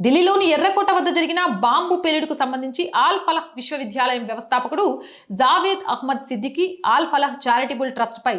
ఢిల్లీలోని ఎర్రకోట వద్ద జరిగిన బాంబు పేలుడుకు సంబంధించి ఆల్ ఫలహ్ విశ్వవిద్యాలయం వ్యవస్థాపకుడు జావేద్ అహ్మద్ సిద్దికి ఆల్ ఫలహ్ చారిటబుల్ ట్రస్ట్ పై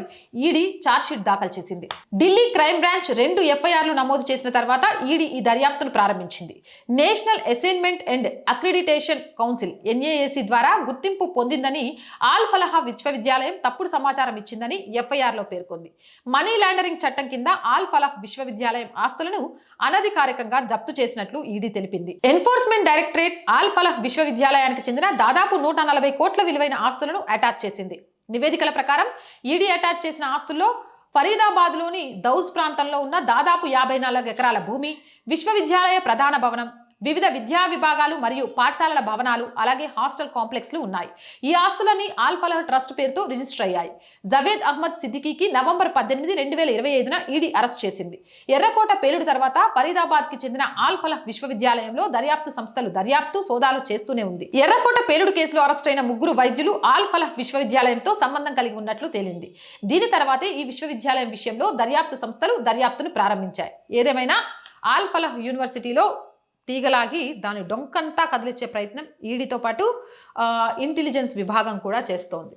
ఈడీ ఛార్జ్షీట్ దాఖలు చేసింది. ఢిల్లీ క్రైమ్ బ్రాంచ్ రెండు ఎఫ్ఐఆర్లు నమోదు చేసిన తర్వాత ఈడీ ఈ దర్యాప్తును ప్రారంభించింది. National assignment and accreditation council NAAC ద్వారా గుర్తింపు పొందిందని ఆల్ ఫలహా విశ్వవిద్యాలయం తప్పుడు సమాచారం ఇచ్చిందని ఎఫ్ఐఆర్లో పేర్కొంది. మనీ లాండరింగ్ చట్టం కింద ఆల్ ఫలహ్ విశ్వవిద్యాలయం ఆస్తులను అనధికారికంగా జప్తు చేసినట్లు ఈడీ తెలిపింది. ఎన్ఫోర్స్మెంట్ డైరెక్టరేట్ ఆల్ ఫలహ్ విశ్వవిద్యాలయానికి చెందిన దాదాపు నూట నలభై కోట్ల విలువైన ఆస్తులను అటాచ్ చేసింది. నివేదికల ప్రకారం ఈడీ అటాచ్ చేసిన ఆస్తుల్లో ఫరీదాబాద్లోని దౌజ్ ప్రాంతంలో ఉన్న దాదాపు యాభై నాలుగు ఎకరాల భూమి విశ్వవిద్యాలయ ప్రధాన భవనం వివిధ విద్యా విభాగాలు మరియు పాఠశాలల భవనాలు అలాగే హాస్టల్ కాంప్లెక్స్లు ఉన్నాయి. ఈ ఆస్తులన్నీ ఆల్ఫలహ ట్రస్ట్ పేరుతో రిజిస్టర్ అయ్యాయి. జవేద్ అహ్మద్ సిద్దికీకి నవంబర్ పద్దెనిమిది రెండు వేల ఇరవై ఐదున ఈడీ అరెస్ట్ చేసింది. ఎర్రకోట పేలుడు తర్వాత ఫరీదాబాద్కి చెందిన ఆల్ఫలహ్ విశ్వవిద్యాలయంలో దర్యాప్తు సంస్థలు దర్యాప్తు సోదాలు చేస్తూనే ఉంది. ఎర్రకోట పేలుడు కేసులో అరెస్ట్ అయిన ముగ్గురు వైద్యులు ఆల్ఫలహ్ విశ్వవిద్యాలయంతో సంబంధం కలిగి ఉన్నట్లు తేలింది. దీని తర్వాతే ఈ విశ్వవిద్యాలయం విషయంలో దర్యాప్తు సంస్థలు దర్యాప్తును ప్రారంభించాయి. ఏదేమైనా ఆల్ఫలహ్ యూనివర్సిటీలో తీగలాగి దాని డొంకంతా కదిలించే ప్రయత్నం ఈడీతో పాటు ఇంటెలిజెన్స్ విభాగం కూడా చేస్తోంది.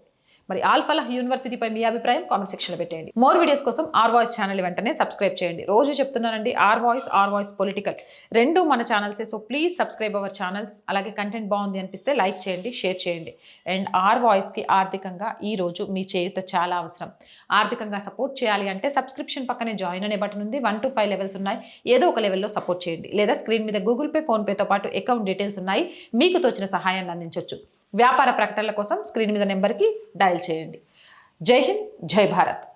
మరి ఆల్ఫలహ్ యూనివర్సిటీపై మీ అభిప్రాయం కామెంట్ సెక్షన్లో పెట్టేయండి. మోర్ వీడియోస్ కోసం ఆర్ వాయిస్ ఛానల్ వెంటనే సబ్స్క్రైబ్ చేయండి. రోజు చెప్తున్నానండి R voice R voice political. రెండు మన ఛానల్సే so please subscribe our channels. అలాగే కంటెంట్ బాగుంది అనిపిస్తే లైక్ చేయండి షేర్ చేయండి. అండ్ ఆర్ వాయిస్కి ఆర్థికంగా ఈ రోజు మీ చేయుత చాలా అవసరం. ఆర్థికంగా సపోర్ట్ చేయాలి అంటే సబ్స్క్రిప్షన్ పక్కనే జాయిన్ అనే బటన్ ఉంది. వన్ టు ఫైవ్ లెవెల్స్ ఉన్నాయి. ఏదో ఒక లెవెల్లో సపోర్ట్ చేయండి. లేదా స్క్రీన్ మీద గూగుల్ పే ఫోన్పేతో పాటు అకౌంట్ డీటెయిల్స్ ఉన్నాయి. మీకు తోచిన సహాయాన్ని అందించవచ్చు వ్యాపార ప్రకటనల కోసం స్క్రీన్ మీద నెంబర్కి డయల్ చేయండి. జై హింద్ జై భారత్.